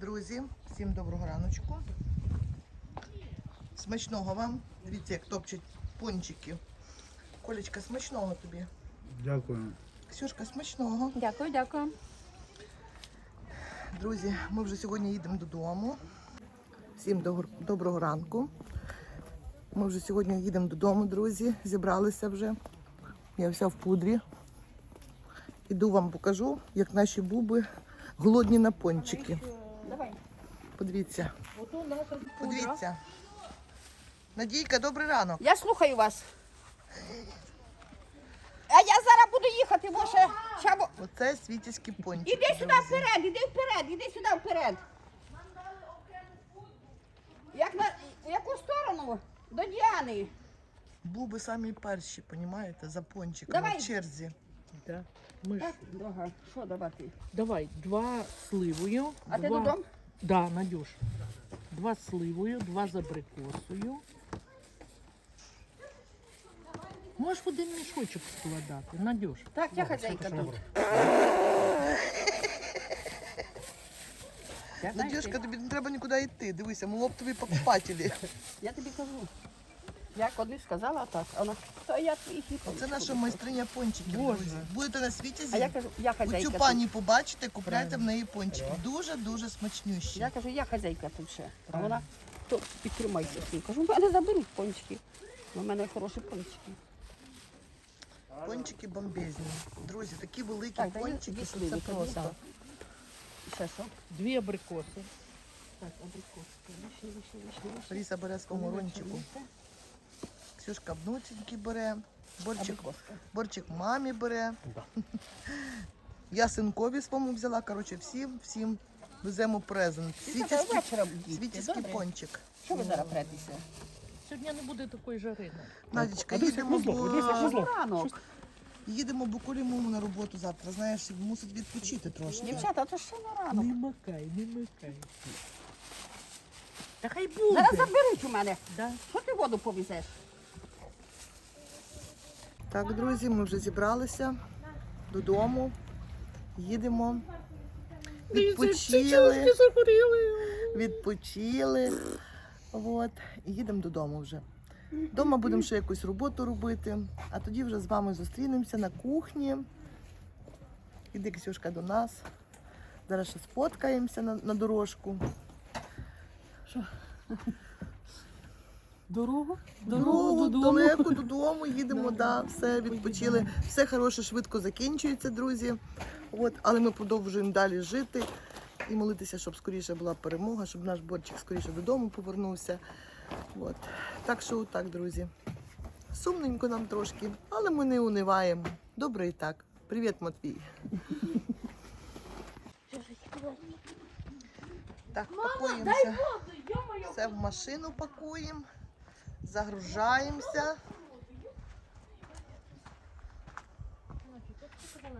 Друзі, всім доброго раночку. Смачного вам. Дивіться, як топчуть пончики. Колечка, смачного тобі. Дякую. Ксюшка, смачного. Дякую, дякую. Друзі, ми вже сьогодні їдемо додому. Всім доброго ранку. Ми вже сьогодні їдемо додому, друзі. Зібралися вже. Я вся в пудрі. Іду вам покажу, як наші буби голодні на пончики. Подивіться. Подивіться. Надійка, добрий ранок. Я слухаю вас. А я зараз буду їхати, бо ще щабо. Оце світівські пончики. Іди сюди вперед, іди вперед, іди сюди вперед. Як на яку сторону? До Діани. Буби самі перші, понімаєте, за пончиками Давай. в черзі. Да. Ми ж, Так, дорога, що давати? давай, два сливою. А ти два... додому? Да, Надюш. Два сливою, два з абрикосою. Можеш в один мішочок складати, Надюш. Так, я О, хазяйка тут. Я, знаєш, Надюшка, тобі не треба нікуди йти. Дивися, ми лоптові покупателі. я тобі кажу. Я колись сказала так, а вона, то я твій хіп. Це наша майстриня пончиків, Боже. друзі. Будете на світі А я кажу, я хазяйка. Оцю тут. пані побачите, купляйте в неї пончики. Дуже-дуже смачнющі. Я кажу, я хазяйка тут ще. А вона, то підтримайся всім. Кажу, в мене заберуть пончики. У мене хороші пончики. Пончики бомбезні. Друзі, такі великі Так, даю пончики, дві що сливи це тобі, просто. так. Ще що? Дві абрикоси. Так. Вишні, вишні, вишні, вишні. Ріса бере. Ксюшка внутреньки бере. Борчик, борчик мамі бере. Я синкові своєму взяла. Коротше, всім, всім веземо презент. Світівський, пончик. Що ви зараз претеся? Сьогодні не буде такої жарини. Надічка, їдемо, дивись, як бо... назло. Ранок. їдемо бо Колі на роботу завтра. Знаєш, мусить відпочити трошки. Дівчата, то ще не Не макай, не макай. Та хай буде. Зараз заберуть у мене. Да. Що ти воду повезеш? Так, друзі, ми вже зібралися додому. Їдемо. Відпочили. Відпочили. От. І їдемо додому вже. Дома будемо ще якусь роботу робити, а тоді вже з вами зустрінемося на кухні. Іди, Ксюшка, до нас. Зараз ще сфоткаємося на, на дорожку. Дорогу? Дорогу далеко додому їдемо, да, все відпочили. Все хороше, швидко закінчується, друзі. От, але ми продовжуємо далі жити і молитися, щоб скоріше була перемога, щоб наш борчик скоріше додому повернувся. От. Так що так, друзі. Сумненько нам трошки, але ми не униваємо. Добре і так. Привіт, Матвій. Так, пакуємося. Все в машину пакуємо, загружаємося.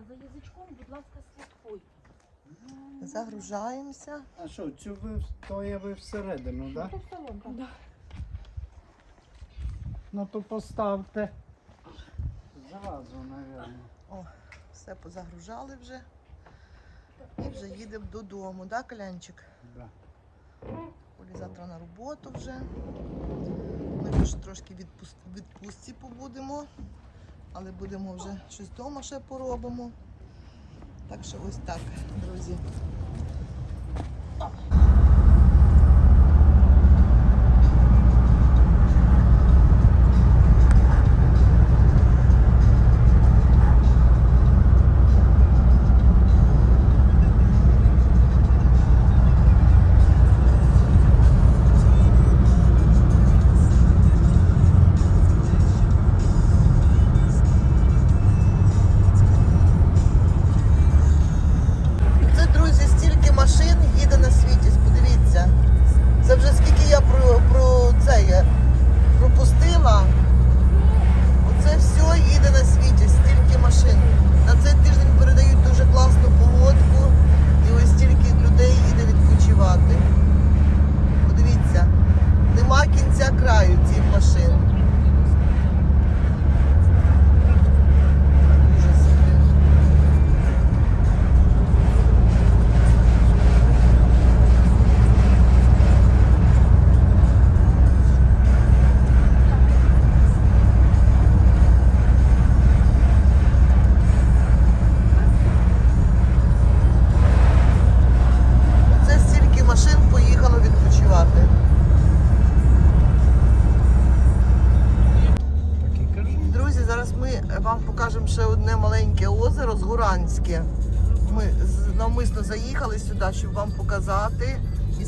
За язичком, будь ласка, слідкуй. Загружаємося. А що, цю ви то є ви всередину, так? Да? Ну то поставте. Зразу, мабуть. О, все позагружали вже. І вже їдемо додому, да, Колянчик? Да. Олі завтра на роботу вже. Ми вже трошки відпуст... відпустці побудемо, але будемо вже щось вдома ще поробимо. Так що ось так, друзі,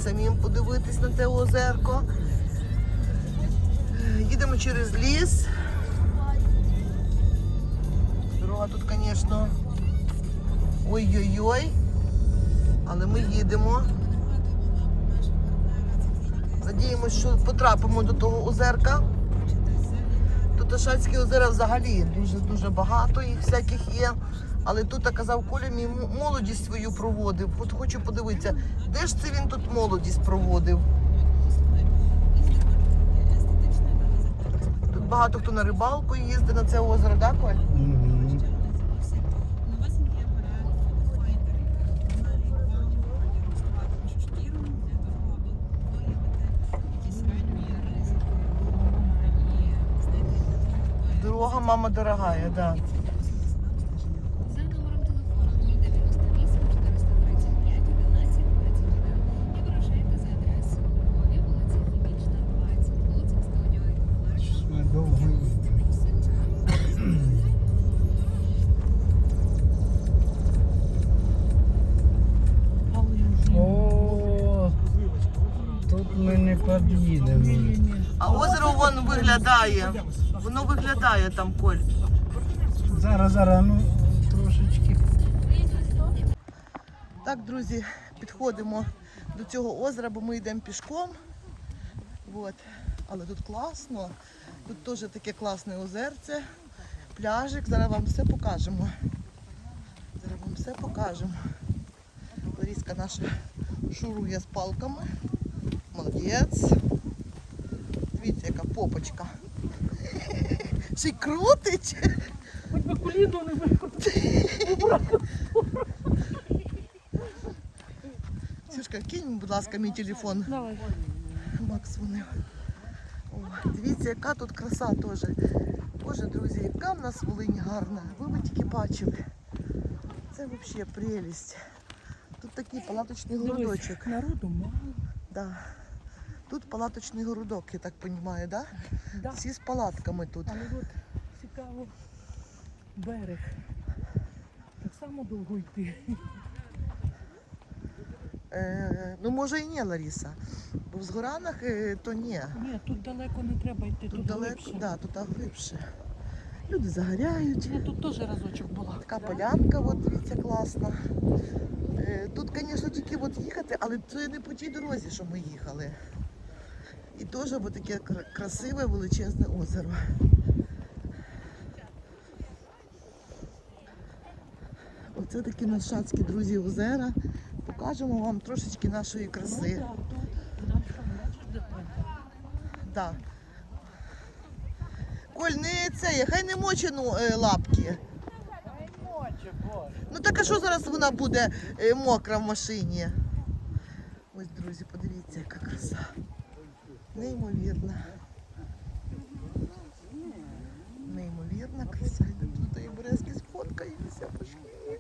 самим подивитись на те озерко. Їдемо через ліс. Дорога тут, звісно, ой-ой-ой. Але ми їдемо. Надіємося, що потрапимо до того озерка. Тут Ашацькі озера взагалі дуже-дуже багато їх всяких є. Але тут, казав Коля, мій молодість свою проводив. От хочу подивитися, де ж це він тут молодість проводив? Тут багато хто на рибалку їздить на це озеро, так, Коль? Мгм. Дорога, мама дорогая, да. Виглядає. Воно виглядає там, Коль. Зараз, зараз, ну трошечки. Так, друзі, підходимо до цього озера, бо ми йдемо пішком. От. Але тут класно. Тут теж таке класне озерце, пляжик. Зараз вам все покажемо. Зараз вам все покажемо. Ларіска наша шурує з палками. Молодець. Дивіться, яка попочка. Й крутить. хоч би коліно не викотити. Сюшка, кинь, будь ласка, мій телефон. Давай. Макс вони. О, дивіться, яка тут краса теж. Боже, друзі, яка в нас Волинь гарна. Ви б тільки бачили. Це взагалі прелість. Тут такий палаточний городочок. Народу мало. Да. Тут палаточний городок, я так розумію, да? Да. Всі з палатками тут. Але от цікаво берег. Так само довго йти. Е, ну, може і ні, Ларіса. Бо в Згоранах е, то ні. Ні, тут далеко не треба йти, Тут тут, далеко, глибше. да, тут глибше. Люди загоряють. Я тут теж разочок була. Така полянка, от дивіться, класна. Е, Тут, звісно, тільки от їхати, але це не по тій дорозі, що ми їхали. І теж от таке красиве величезне озеро. Оце такі нашацькі друзі озера. Покажемо вам трошечки нашої краси. Да. Коль, не це, хай не моче ну, е, лапки. Ну так а що зараз вона буде е, мокра в машині? Ось, друзі, подивіться, яка краса. Неймовірна. Неймовірна краса. Туди і березки сфоткаємося. пошли.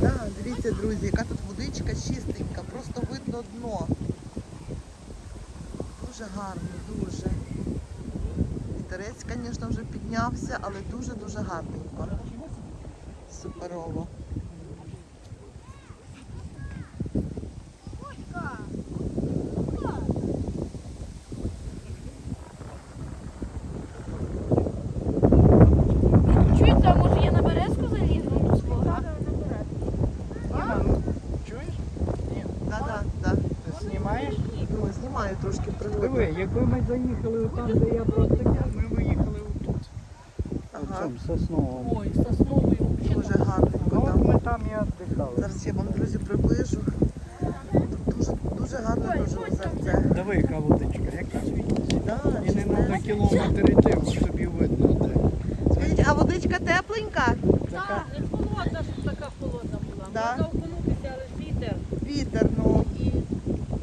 Да, дивіться, друзі, яка тут водичка чистенька, просто видно дно. Дуже гарно, дуже. Вітерець, звісно, вже піднявся, але дуже-дуже гарненько. Суперово. Чуєте, а може я на березку залізну до свого? Чуєш? Да, да, да. Ти знімаєш? Думаю, знімаю трошки пригоду. Диви, якби ми заїхали там, де я просто ми виїхали отут. Ага, цьому сосновому. Ой, сосновий взагалі. дуже гарненько Ну, от там. ми там і віддихали. Зараз я вам, друзі, приближу. Тут дуже, дуже гарно дуже озерце. Диви, яка водичка, яка світиться. Да, І не треба чистенько. кілометр йти, бо тобі видно де. Скажіть, а водичка тепленька? Така Не холодна, щоб така холодна була. Да. Можна окунутися, але ж вітер Вітер, ну. і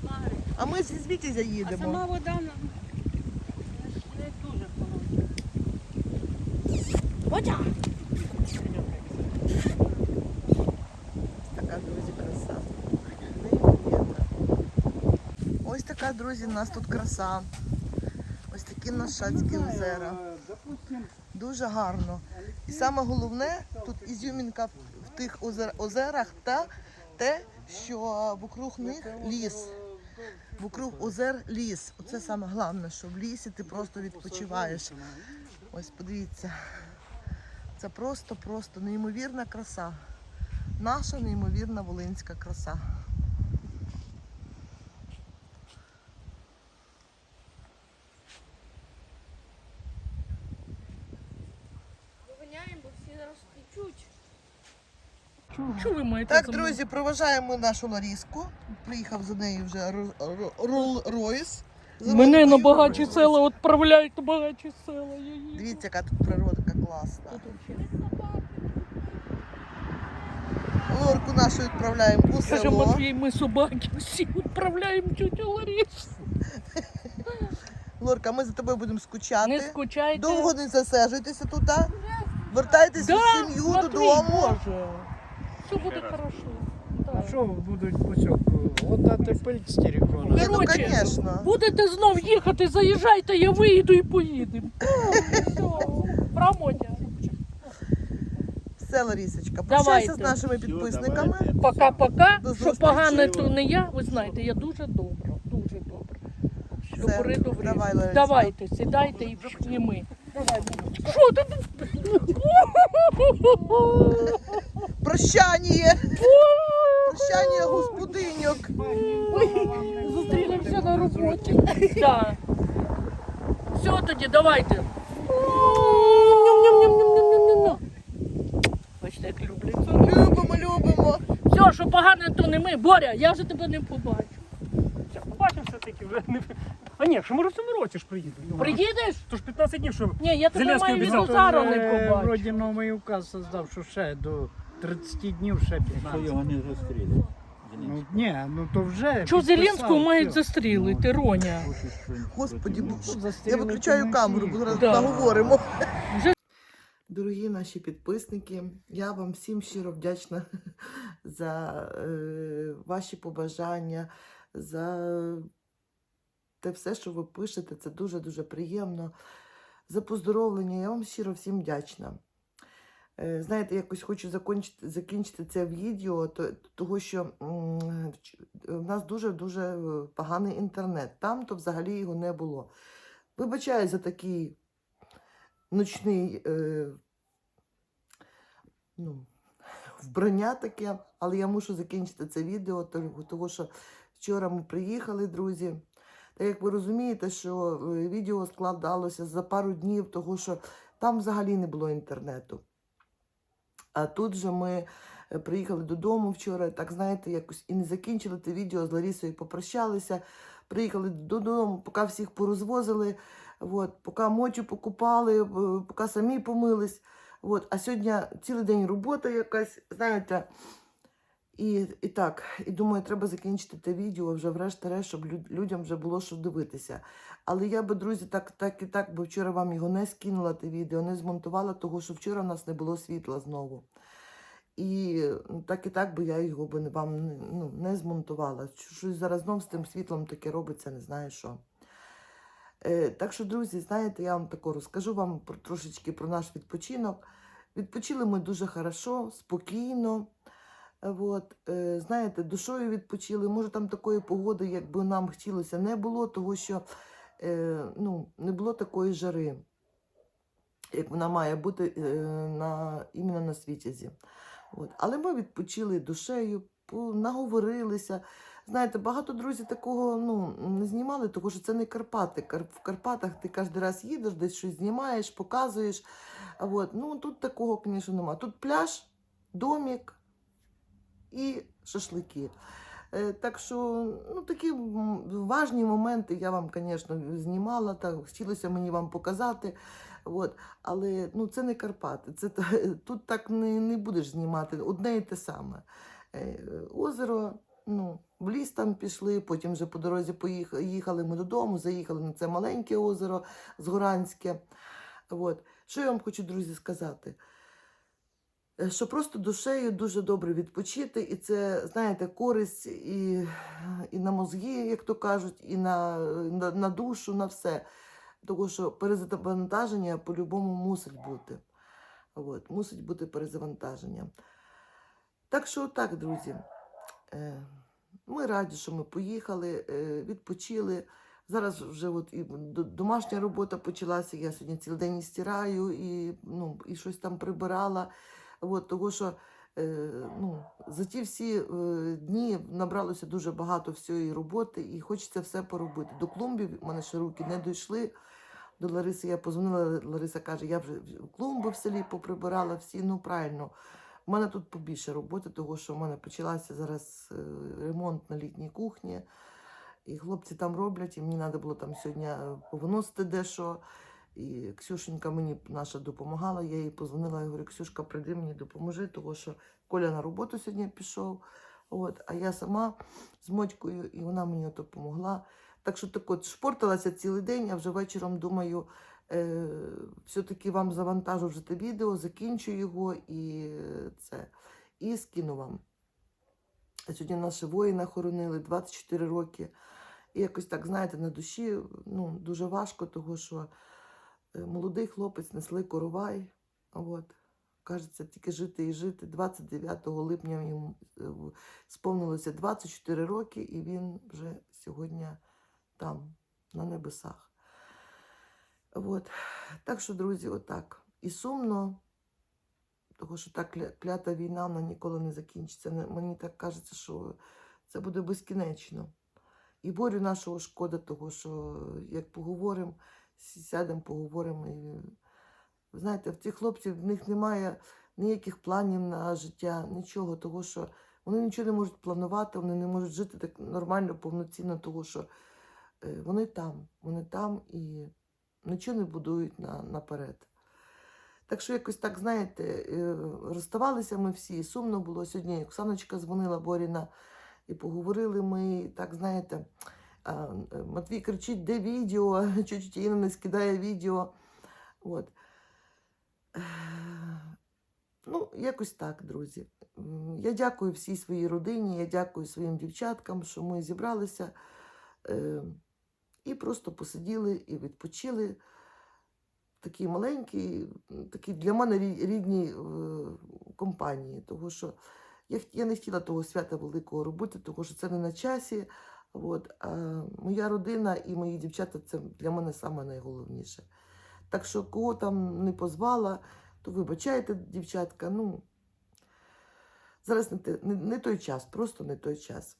магрить. А ми зі звідти А сама вода не дуже холодна. Така, друзі, краса. Ось така, друзі, у нас тут краса. Ось такі нашацькі озера. Дуже гарно. І саме головне, тут ізюмінка в тих озерах та те, що вокруг них ліс. Вокруг озер ліс. Оце саме головне, що в лісі ти просто відпочиваєш. Ось подивіться. Це просто-просто неймовірна краса. Наша неймовірна волинська краса. Виганяємо, бо всі зараз втечуть. Що ви маєте Так, за мною? друзі, проважаємо нашу Ларіску. Приїхав за нею вже Ролл-Ройс. Мене на багаті села відправляють на багаті села. Я їду. Дивіться, яка тут природка класна. Тут. Лорку нашу відправляємо у Каже, село. Матвій, ми собаки всі відправляємо тютю Ларісу. Лорка, ми за тобою будемо скучати. Не скучайте. Довго не засаджуйтеся тут. а? Вертайтеся Да, в сім'ю Матвій, додому. Боже. Все буде хорошо. А що будуть бусьок? Латати пиль з терикона. Ні, ну, Короче, звісно. Будете знов їхати, заїжджайте, я виїду і поїдемо. Все, Промотя. Все, Ларісочка, прощайся з нашими підписниками. Пока-пока. Що зустрічі. погане, то не я. Ви знаєте, я дуже добра. Дуже добра. До Все, пори добрі. давай, Лариско. Давайте, сідайте і пішли ми. Що ти тут? Прощання! Прощання господиньок. Зустрінемося на роботі. Так. Все тоді, давайте. Бачите, як люблять. Любимо, любимо. Все, що погане, то не ми. Боря, я вже тебе не побачу. Побачив все-таки. А ні, що може в ж приїду. Приїдеш? Тож 15 днів, що Ні, я тебе Зеленський маю від обіцяв. Озару не Е, побачу. Вроді новий указ создав, що ще до 30 днів ще 15. його не зустріли. Ну, ні, ну то вже. Що Зеленського мають застрілити, Роня? Господі, бо- я виключаю камеру, бо зараз Да. наговоримо. Дорогі наші підписники, я вам всім щиро вдячна за е, ваші побажання, за те все, що ви пишете. Це дуже-дуже приємно. За поздоровлення. Я вам щиро всім вдячна. Е, Знаєте, якось хочу закінчити, закінчити це відео, то, того що в нас дуже-дуже е, поганий інтернет. Там то взагалі його не було. Вибачаю за такий ночний е, ну, вбрання таке, але я мушу закінчити це відео, того що вчора ми приїхали, друзі. Так як ви розумієте, що е, відео складалося за пару днів, того що там взагалі не було інтернету. А тут же ми е, приїхали додому вчора, так знаєте, якось і не закінчили те відео з Ларісою попрощалися. Приїхали додому, поки всіх порозвозили, от, поки мочу покупали, е, поки самі помились. От, а сьогодні цілий день робота якась, знаєте. І, і так, і думаю, треба закінчити те відео вже врешті-решт, щоб люд- людям вже було що дивитися. Але я би, друзі, так, так і так, бо вчора вам його не скинула, те відео, не змонтувала, того що вчора в нас не було світла знову. І так і так би я його би вам ну, не змонтувала. Щось зараз знов з тим світлом таке робиться, не знаю що. Е, так що, друзі, знаєте, я вам тако розкажу вам про, трошечки про наш відпочинок. Відпочили ми дуже хорошо, спокійно. От, е, знаєте, душою відпочили. Може, там такої погоди, якби нам хотілося, не було, тому що е, ну, не було такої жари, як вона має бути е, на, іменно на світязі. От. Але ми відпочили душею, наговорилися. Знаєте, багато друзів такого ну, не знімали, тому що це не Карпати. В Карпатах ти кожен раз їдеш, десь щось знімаєш, показуєш. От. Ну, тут такого, звісно, немає. Тут пляж, домик і шашлики. Е, Так що ну, такі важні моменти я вам, звісно, знімала, так, хотілося мені вам показати. От. Але ну, це не Карпати. Це, тут так не, не будеш знімати одне і те саме. Е, Озеро, ну, в ліс там пішли, потім вже по дорозі поїхали, їхали ми додому, заїхали на це маленьке озеро Згоранське. От. Що я вам хочу, друзі, сказати? Е, Що просто душею дуже добре відпочити, і це, знаєте, користь і, і на мозги, як то кажуть, і на, на, на душу, на все. Тому що перезавантаження по-любому мусить бути. От, мусить бути перезавантаження. Так що, так, друзі, е, ми раді, що ми поїхали, е, відпочили. Зараз вже от і домашня робота почалася. Я сьогодні цілий день і стираю, і, ну, і щось там прибирала. От, того, що е, ну, за ті всі е, дні набралося дуже багато всієї роботи, і хочеться все поробити. До клумбів в мене ще руки не дійшли. До Лариси я позвонила, Лариса каже, я вже клумби в селі поприбирала всі, ну правильно. У мене тут побільше роботи, тому що в мене почалася зараз е, ремонт на літній кухні. І хлопці там роблять, і мені треба було там сьогодні повиносити дещо. І Ксюшенька мені наша допомагала. Я їй позвонила і говорю, Ксюшка, прийди мені допоможи, тому що Коля на роботу сьогодні пішов. От, а я сама з Мотькою, і вона мені допомогла. Так що так от шпорталася цілий день, а вже вечором думаю, е, все-таки вам завантажу вже те відео, закінчу його і це. І скину вам. Сьогодні наші воїна хоронили 24 роки. І якось так, знаєте, на душі ну, дуже важко, тому що молодий хлопець несли коровай. От. Кажеться, тільки жити і жити. 29 липня йому е, сповнилося 24 роки, і він вже сьогодні там, на небесах. От. Так що, друзі, отак. І сумно, тому що та клята війна вона ніколи не закінчиться. Мені так кажеться, що це буде безкінечно. І борю нашого шкода, того, що як поговоримо, сядемо, поговоримо. І, знаєте, в цих хлопців в них немає ніяких планів на життя, нічого, того, що вони нічого не можуть планувати, вони не можуть жити так нормально, повноцінно, того, що е, вони там, вони там і нічого не будують на, наперед. Так що якось так, знаєте, е, розставалися ми всі, сумно було. Сьогодні Оксаночка дзвонила Боріна, і поговорили ми, і так, знаєте, Матвій кричить, де відео, чуть Інна не скидає відео. От. Ну, якось так, друзі. Я дякую всій своїй родині, я дякую своїм дівчаткам, що ми зібралися е, і просто посиділи і відпочили. Такий маленький, такий для мене рі- рідній е, компанії, тому що я не хотіла того свята великого робити, тому що це не на часі. От, а моя родина і мої дівчата це для мене саме найголовніше. Так що, кого там не позвала, то вибачайте, дівчатка, ну зараз не, не, той час, просто не той час.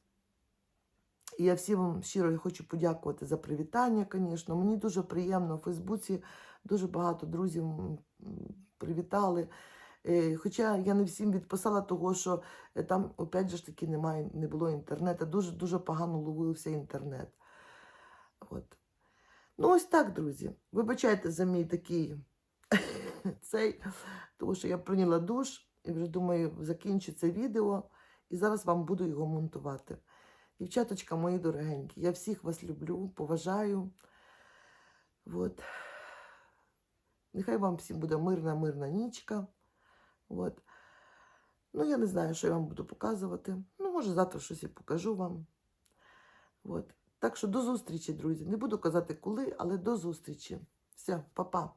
І я всім вам щиро хочу подякувати за привітання, звісно. Мені дуже приємно в Фейсбуці дуже багато друзів привітали. Е, Хоча я не всім відписала, того, що е, там, опять же ж таки, немає, не було інтернету. Дуже дуже погано ловився інтернет. От. Ну, ось так, друзі. Вибачайте за мій такий цей, тому що я прийняла душ і вже думаю, закінчу це відео, і зараз вам буду його монтувати. Дівчаточка, мої дорогенькі, я всіх вас люблю, поважаю. От. Нехай вам всім буде мирна, мирна нічка. От. Ну, я не знаю, що я вам буду показувати. Ну, може, завтра щось і покажу вам. От. Так що до зустрічі, друзі. Не буду казати коли, але до зустрічі. Все, па-па.